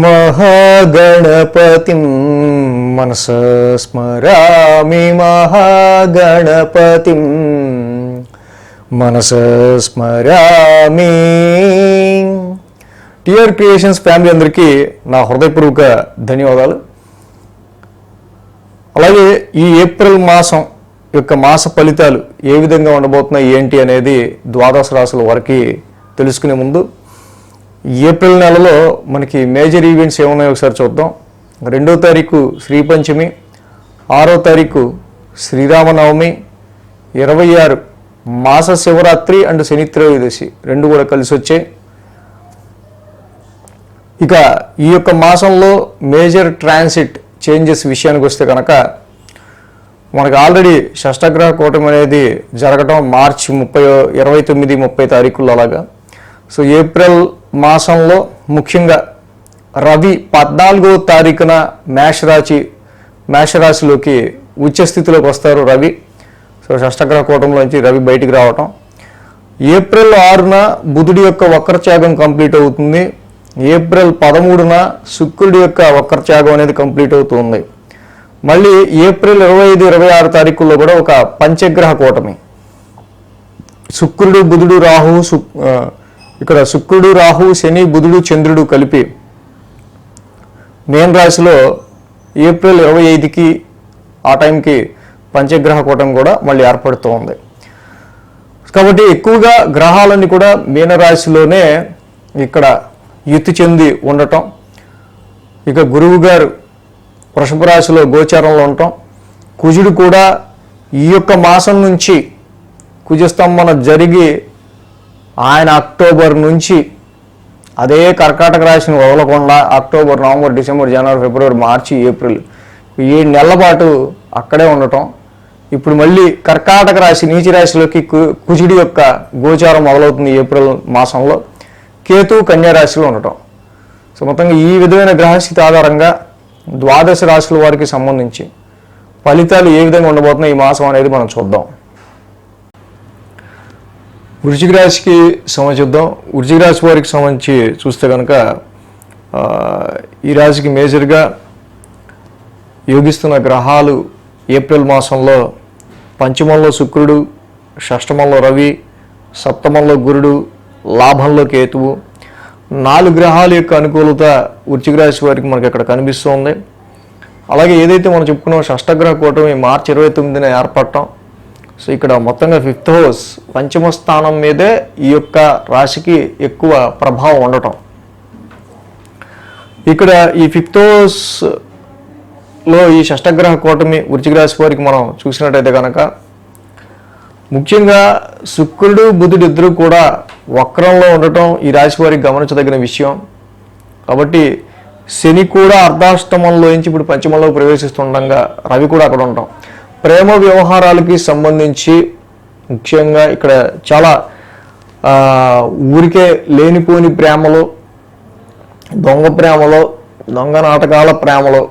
महागणपतिं मनस स्मरामि महागणपतिं మనస స్మరామి టిఆర్ క్రియేషన్స్ ఫ్యామిలీ అందరికీ నా హృదయపూర్వక ధన్యవాదాలు అలాగే ఈ ఏప్రిల్ మాసం యొక్క మాస ఫలితాలు ఏ విధంగా ఉండబోతున్నాయి ఏంటి అనేది ద్వాదశ రాశుల వరకు తెలుసుకునే ముందు ఏప్రిల్ నెలలో మనకి మేజర్ ఈవెంట్స్ ఏమున్నాయో ఒకసారి చూద్దాం. రెండో తారీఖు శ్రీ పంచమి ఆరో తారీఖు శ్రీరామనవమి ఇరవై ఆరు మాస శివరాత్రి అండ్ శని త్రయోదశి రెండు కూడా కలిసి వచ్చాయి. ఇక ఈ యొక్క మాసంలో మేజర్ ట్రాన్సిట్ చేంజెస్ విషయానికి వస్తే కనుక మనకు ఆల్రెడీ షష్టగ్రహ కూటమి అనేది జరగటం మార్చి ముప్పై ఇరవై తొమ్మిది ముప్పై తారీఖుల్లో అలాగా. సో ఏప్రిల్ మాసంలో ముఖ్యంగా రవి పద్నాలుగో తారీఖున మేషరాశి మేషరాశిలోకి ఉచ్చస్థితిలోకి వస్తారు రవి. సో షష్టగ్రహ కూటంలోంచి రవి బయటికి రావటం. ఏప్రిల్ ఆరున బుధుడి యొక్క వక్రత్యాగం కంప్లీట్ అవుతుంది. ఏప్రిల్ పదమూడున శుక్రుడి యొక్క వక్రత్యాగం అనేది కంప్లీట్ అవుతుంది. మళ్ళీ ఏప్రిల్ ఇరవై ఐదు ఇరవై ఆరు తారీఖుల్లో కూడా ఒక పంచగ్రహ కూటమి. శుక్రుడు బుధుడు రాహు శుక్ ఇక్కడ శుక్రుడు రాహు శని బుధుడు చంద్రుడు కలిపి మేన్ రాశిలో ఏప్రిల్ ఇరవై ఐదుకి ఆ టైంకి పంచగ్రహ కూటం కూడా మళ్ళీ ఏర్పడుతూ ఉంది. కాబట్టి ఎక్కువగా గ్రహాలన్నీ కూడా మీనరాశిలోనే ఇక్కడ యుతి చెంది ఉండటం ఇక గురువు గారు వృషభ రాశిలో గోచారంలో ఉండటం కుజుడు కూడా ఈ యొక్క మాసం నుంచి కుజస్తంభన జరిగి ఆయన అక్టోబర్ నుంచి అదే కర్కాటక రాశిని వదలకుండా అక్టోబర్ నవంబర్ డిసెంబర్ జనవరి ఫిబ్రవరి మార్చి ఏప్రిల్ ఈ నెలల పాటు అక్కడే ఉండటం. ఇప్పుడు మళ్ళీ కర్కాటక రాశి నీచి రాశిలోకి కు- కుజుడి యొక్క గోచారం మొదలవుతుంది ఏప్రిల్ మాసంలో. కేతు కన్యా రాశిలో ఉండటం. సో మొత్తంగా ఈ విధమైన గ్రహస్థితి ఆధారంగా ద్వాదశ రాశుల వారికి సంబంధించి ఫలితాలు ఏ విధంగా ఉండబోతున్నాయి ఈ మాసం అనేది మనం చూద్దాం. వృశ్చిక రాశికి సంబంధించుద్దాం వృశ్చిక రాశి వారికి సంబంధించి చూస్తే కనుక ఈ రాశికి మేజర్గా యోగిస్తున్న గ్రహాలు ఏప్రిల్ మాసంలో పంచమంలో శుక్రుడు షష్టమంలో రవి సప్తమంలో గురుడు లాభంలో కేతువు. నాలుగు గ్రహాల యొక్క అనుకూలత వృశ్చిక రాశి వారికి మనకి ఇక్కడ కనిపిస్తుంది అలాగే ఏదైతే మనం చెప్పుకున్నాం షష్టగ్రహ కూటమి మార్చి ఇరవై తొమ్మిదిన ఏర్పడటం సో ఇక్కడ మొత్తంగా ఫిఫ్త్ హౌస్ పంచమ స్థానం మీదే ఈ యొక్క రాశికి ఎక్కువ ప్రభావం ఉండటం. ఇక్కడ ఈ ఫిఫ్త్ హౌస్లో ఈ షష్టగ్రహ కూటమి వృశ్చిక రాశి వారికి మనం చూసినట్టయితే కనుక ముఖ్యంగా శుక్రుడు బుధుడు ఇద్దరు కూడా వక్రంలో ఉండటం ఈ రాశి వారికి గమనించదగిన విషయం. కాబట్టి శని కూడా అర్ధాష్టమంలోంచి ఇప్పుడు పంచమంలో ప్రవేశిస్తుండగా రవి కూడా అక్కడ ఉంటాం ప్రేమ వ్యవహారాలకి సంబంధించి ముఖ్యంగా ఇక్కడ చాలా ఊరికే లేనిపోని ప్రేమలు దొంగ ప్రేమలు దొంగ నాటకాల ప్రేమలు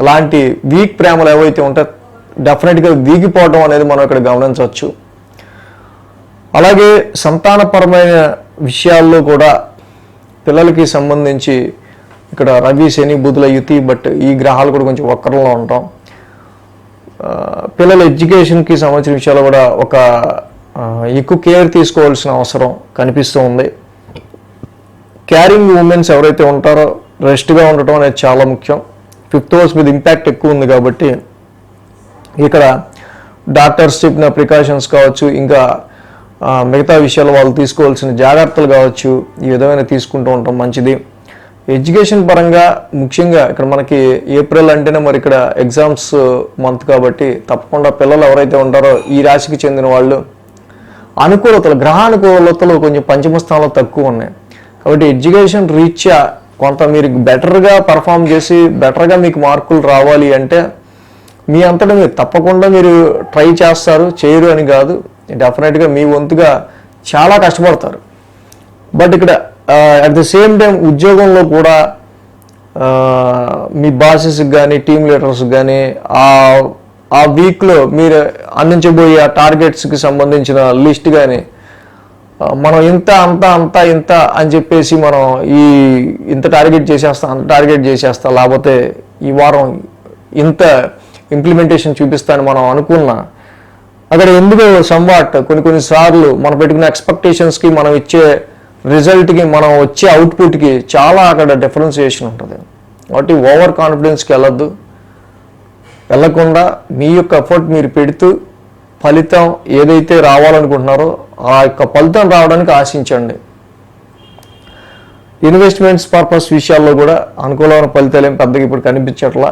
ఇలాంటి వీక్ ప్రేమలు ఏవైతే ఉంటాయో డెఫినెట్గా వీగిపోవడం అనేది మనం ఇక్కడ గమనించవచ్చు. అలాగే సంతానపరమైన విషయాల్లో కూడా పిల్లలకి సంబంధించి ఇక్కడ రవి శని బుధుల యుతి బట్ ఈ గ్రహాలు కూడా కొంచెం వక్రంలో ఉంటాం. పిల్లల ఎడ్యుకేషన్కి సంబంధించిన విషయాలు కూడా ఒక ఎక్కువ కేర్ తీసుకోవాల్సిన అవసరం కనిపిస్తూ ఉంది. క్యారింగ్ ఉమెన్స్ ఎవరైతే ఉంటారో రెస్ట్గా ఉండటం అనేది చాలా ముఖ్యం. ఫిఫ్త్ హౌస్ మీద ఇంపాక్ట్ ఎక్కువ ఉంది కాబట్టి ఇక్కడ డాక్టర్స్ చెప్పిన ప్రికాషన్స్ కావచ్చు ఇంకా మిగతా విషయాలు వాళ్ళు తీసుకోవాల్సిన జాగ్రత్తలు కావచ్చు ఈ విధమైన తీసుకుంటూ ఉండటం మంచిది. ఎడ్యుకేషన్ పరంగా ముఖ్యంగా ఇక్కడ మనకి ఏప్రిల్ అంటేనే మరి ఇక్కడ ఎగ్జామ్స్ మంత్ కాబట్టి తప్పకుండా పిల్లలు ఎవరైతే ఉంటారో ఈ రాశికి చెందిన వాళ్ళు అనుకూలతలు గ్రహానుకూలతలు కొంచెం పంచమ స్థానంలో తక్కువ ఉన్నాయి. కాబట్టి ఎడ్యుకేషన్ రీత్యా కొంత మీరు బెటర్గా పర్ఫామ్ చేసి బెటర్గా మీకు మార్కులు రావాలి అంటే మీ అంతటా మీరు తప్పకుండా మీరు ట్రై చేస్తారు. చేయరు అని కాదు. డెఫినెట్గా మీ వంతుగా చాలా కష్టపడతారు. బట్ ఇక్కడ అట్ ద సేమ్ టైం ఉద్యోగంలో కూడా మీ బాసెస్కి కానీ టీమ్ లీడర్స్కి కానీ ఆ ఆ వీక్లో మీరు అందించబోయే ఆ టార్గెట్స్కి సంబంధించిన లిస్ట్ కానీ మనం ఇంత అంత అంత ఇంత అని చెప్పేసి మనం ఈ ఇంత టార్గెట్ చేసేస్తా అంత టార్గెట్ చేసేస్తా లేకపోతే ఈ వారం ఇంత ఇంప్లిమెంటేషన్ చూపిస్తాను మనం అనుకున్నా అక్కడ ఎందుకు సంవాట్ కొన్ని కొన్ని సార్లు మనం పెట్టుకున్న ఎక్స్పెక్టేషన్స్కి మనం ఇచ్చే రిజల్ట్కి మనం వచ్చే అవుట్పుట్కి చాలా అక్కడ డిఫరెన్సియేషన్ ఉంటుంది. కాబట్టి ఓవర్ కాన్ఫిడెన్స్కి వెళ్ళొద్దు. వెళ్ళకుండా మీ యొక్క ఎఫర్ట్ మీరు పెడుతూ ఫలితం ఏదైతే రావాలనుకుంటున్నారో ఆ యొక్క ఫలితం రావడానికి ఆశించండి. ఇన్వెస్ట్మెంట్స్ పర్పస్ విషయాల్లో కూడా అనుకూలమైన ఫలితాలు ఏం పెద్దగా ఇప్పుడు కనిపించట్లా.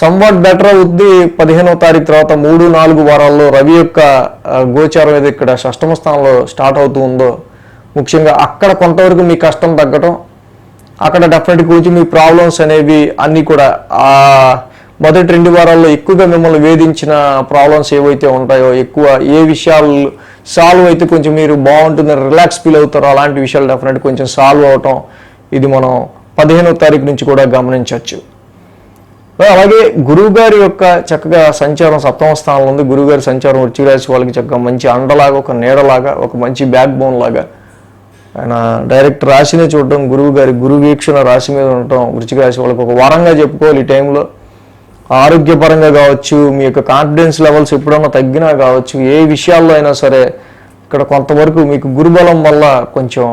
సంవాట్ బెటర్ అవుద్ది పదిహేనవ తారీఖు తర్వాత మూడు నాలుగు వారాల్లో రవి యొక్క గోచారం ఏది ఇక్కడ షష్టమ స్థానంలో స్టార్ట్ అవుతూ ఉందో ముఖ్యంగా అక్కడ కొంతవరకు మీ కష్టం తగ్గటం అక్కడ డెఫినెట్ కొంచెం మీ ప్రాబ్లమ్స్ అనేవి అన్నీ కూడా ఆ మొదటి రెండు వారాల్లో ఎక్కువగా మిమ్మల్ని వేధించిన ప్రాబ్లమ్స్ ఏవైతే ఉంటాయో ఎక్కువ ఏ విషయాలు సాల్వ్ అయితే కొంచెం మీరు బాగుంటుంది రిలాక్స్ ఫీల్ అవుతారో అలాంటి విషయాలు డెఫినెట్ కొంచెం సాల్వ్ అవటం ఇది మనం పదిహేనో తారీఖు నుంచి కూడా గమనించవచ్చు. అలాగే గురువు గారి యొక్క చక్కగా సంచారం సప్తమ స్థానంలో ఉంది. గురువుగారి సంచారం వచ్చి రాసి వాళ్ళకి చక్కగా మంచి అండలాగా ఒక నీడలాగా ఒక మంచి బ్యాక్ బోన్ లాగా ఆయన డైరెక్ట్ రాశినే చూడటం గురువు గారి గురు వీక్షణ రాశి మీద ఉండటం వృచ్చిక రాశి వాళ్ళకి ఒక వరంగా చెప్పుకోవాలి ఈ టైంలో. ఆరోగ్యపరంగా కావచ్చు మీ యొక్క కాన్ఫిడెన్స్ లెవెల్స్ ఎప్పుడన్నా తగ్గినా కావచ్చు ఏ విషయాల్లో అయినా సరే ఇక్కడ కొంతవరకు మీకు గురుబలం వల్ల కొంచెం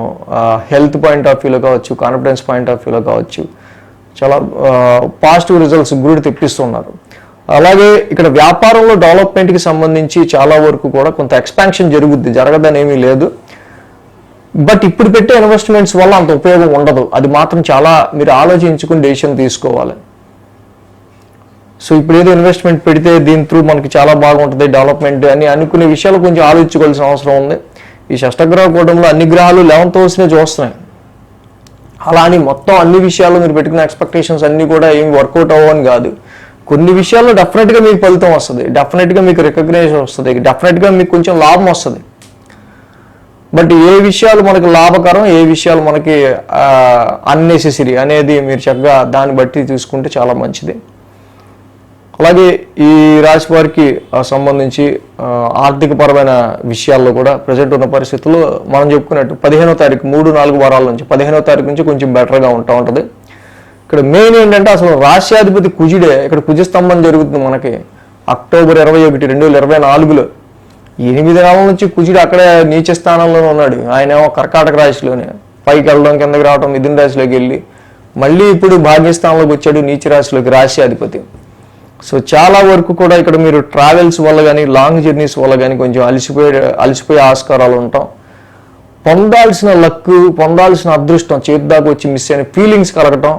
హెల్త్ పాయింట్ ఆఫ్ వ్యూలో కావచ్చు కాన్ఫిడెన్స్ పాయింట్ ఆఫ్ వ్యూలో కావచ్చు చాలా పాజిటివ్ రిజల్ట్స్ గురుడు తెప్పిస్తున్నారు. అలాగే ఇక్కడ వ్యాపారంలో డెవలప్మెంట్కి సంబంధించి చాలా వరకు కూడా కొంత ఎక్స్పాన్షన్ జరుగుద్ది జరగదని ఏమీ లేదు. బట్ ఇప్పుడు పెట్టే ఇన్వెస్ట్మెంట్స్ వల్ల అంత ఉపయోగం ఉండదు. అది మాత్రం చాలా మీరు ఆలోచించుకుని డెసిషన్ తీసుకోవాలి. సో ఇప్పుడు ఏదో ఇన్వెస్ట్మెంట్ పెడితే దీని త్రూ మనకి చాలా బాగుంటుంది డెవలప్మెంట్ అని అనుకునే విషయాలు కొంచెం ఆలోచించుకోవాల్సిన అవసరం ఉంది. ఈ షష్టగ్రహ కూటంలో అన్ని గ్రహాలు లెవెన్త్ హౌస్నే చూస్తున్నాయి. అలా అని మొత్తం అన్ని విషయాలు మీరు పెట్టుకున్న ఎక్స్పెక్టేషన్స్ అన్నీ కూడా ఏమి వర్కౌట్ అవ్వని కాదు. కొన్ని విషయాల్లో డెఫినెట్గా మీకు ఫలితం వస్తుంది. డెఫినెట్గా మీకు రికగ్నైజ్ వస్తుంది. డెఫినెట్గా మీకు కొంచెం లాభం వస్తుంది. బట్ ఏ విషయాలు మనకి లాభకరం ఏ విషయాలు మనకి అన్నెసెసరీ అనేది మీరు చక్కగా దాన్ని బట్టి తీసుకుంటే చాలా మంచిది. అలాగే ఈ రాశి వారికి సంబంధించి ఆర్థికపరమైన విషయాల్లో కూడా ప్రజెంట్ ఉన్న పరిస్థితుల్లో మనం చెప్పుకున్నట్టు పదిహేనో తారీఖు మూడు నాలుగు వారాల నుంచి పదిహేనో తారీఖు నుంచి కొంచెం బెటర్గా ఉంటా ఉంటుంది. ఇక్కడ మెయిన్ ఏంటంటే అసలు రాష్ట్రాధిపతి కుజుడే ఇక్కడ కుజస్తంభం జరుగుతుంది మనకి. అక్టోబర్ ఇరవై ఒకటి రెండు వేల ఇరవై నాలుగులో ఎనిమిది నెలల నుంచి కుజుడు అక్కడే నీచ స్థానంలోనే ఉన్నాడు. ఆయన ఏమో కర్కాటక రాశిలోనే. పైకి వెళ్ళడం కిందకి రావడం మిథున రాశిలోకి వెళ్ళి మళ్ళీ ఇప్పుడు భాగ్యస్థానంలోకి వచ్చాడు నీచ రాశిలోకి రాశ్యాధిపతి సో చాలా వరకు కూడా ఇక్కడ మీరు ట్రావెల్స్ వల్ల కానీ లాంగ్ జర్నీస్ వల్ల కానీ కొంచెం అలసిపోయే అలసిపోయే ఆస్కారాలు ఉంటాం. పొందాల్సిన లక్ పొందాల్సిన అదృష్టం చేతి దాకా వచ్చి మిస్ అయిన ఫీలింగ్స్ కలగటం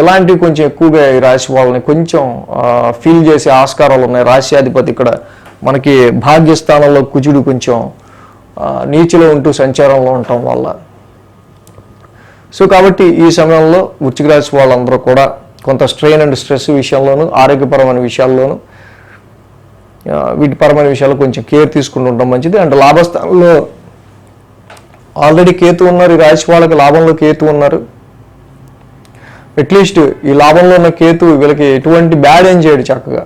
ఇలాంటివి కొంచెం ఎక్కువగా ఈ రాశి వాళ్ళని కొంచెం ఫీల్ చేసే ఆస్కారాలు ఉన్నాయి. రాశ్యాధిపతి ఇక్కడ మనకి భాగ్యస్థానంలో కుజుడు కొంచెం నీచులో ఉంటూ సంచారంలో ఉండటం వల్ల. సో కాబట్టి ఈ సమయంలో వృశ్చిక రాశి వాళ్ళందరూ కూడా కొంత స్ట్రెయిన్ అండ్ స్ట్రెస్ విషయంలోనూ ఆరోగ్యపరమైన విషయాల్లోనూ వీటిపరమైన వీటి విషయాల్లో కొంచెం కేర్ తీసుకుంటూ ఉండడం మంచిది. అండ్ లాభస్థానంలో ఆల్రెడీ కేతు ఉన్నారు ఈ రాశి వాళ్ళకి లాభంలో కేతు ఉన్నారు. అట్లీస్ట్ ఈ లాభంలో ఉన్న కేతు వీళ్ళకి ఎటువంటి బ్యాడ్ ఏం చేయడు చక్కగా.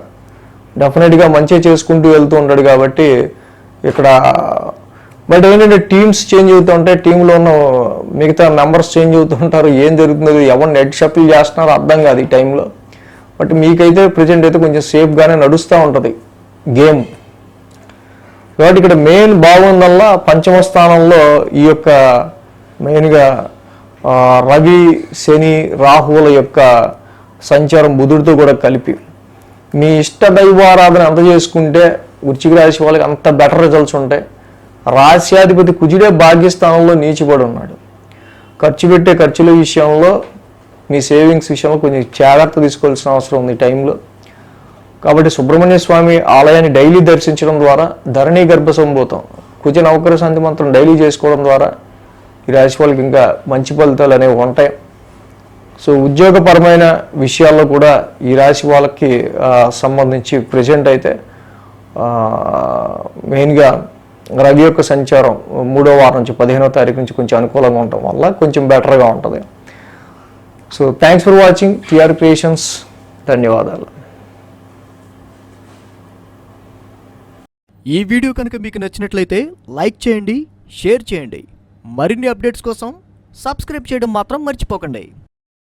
డెఫినెట్గా మంచిగా చేసుకుంటూ వెళ్తూ ఉంటాడు కాబట్టి ఇక్కడ బట్ ఏంటంటే టీమ్స్ చేంజ్ అవుతూ ఉంటాయి టీంలో ఉన్న మిగతా మెంబర్స్ చేంజ్ అవుతూ ఉంటారు ఏం జరుగుతుందో ఎవరు నెట్ షఫిల్ చేస్తున్నారో అర్థం కాదు ఈ టైంలో బట్ మీకైతే ప్రజెంట్ అయితే కొంచెం సేఫ్గానే నడుస్తూ ఉంటుంది గేమ్ కాబట్టి ఇక్కడ మెయిన్ బాగుందల్లా పంచమ స్థానంలో ఈ యొక్క మెయిన్గా రవి శని రాహువుల యొక్క సంచారం బుధుడితో కూడా కలిపి. మీ ఇష్ట దైవారాధన ఎంత చేసుకుంటే వృచ్చిక రాశి వాళ్ళకి అంత బెటర్ రిజల్ట్స్ ఉంటాయి. రాశ్యాధిపతి కుజుడే భాగ్యస్థానంలో నీచిపడి ఉన్నాడు. ఖర్చు పెట్టే ఖర్చుల విషయంలో మీ సేవింగ్స్ విషయంలో కొంచెం జాగ్రత్త తీసుకోవాల్సిన అవసరం ఉంది టైంలో కాబట్టి సుబ్రహ్మణ్య స్వామి ఆలయాన్ని డైలీ దర్శించడం ద్వారా ధరణి గర్భ సంభూతం కుజ నవకర శాంతి మంత్రం డైలీ చేసుకోవడం ద్వారా ఈ రాశి వాళ్ళకి ఇంకా మంచి ఫలితాలు అనేవి ఉంటాయి. సో ఉద్యోగపరమైన విషయాల్లో కూడా ఈ రాశి వాళ్ళకి సంబంధించి ప్రజెంట్ అయితే మెయిన్గా రవి యొక్క సంచారం మూడో వారం నుంచి పదిహేనో తారీఖు నుంచి కొంచెం అనుకూలంగా ఉండటం వల్ల కొంచెం బెటర్గా ఉంటుంది. So thanks for watching TR creations ధన్యవాదాలు. ఈ వీడియో కనుక మీకు నచ్చినట్లయితే లైక్ చేయండి షేర్ చేయండి. మరిన్ని అప్డేట్స్ కోసం సబ్స్క్రైబ్ చేయడం మాత్రం మర్చిపోకండి.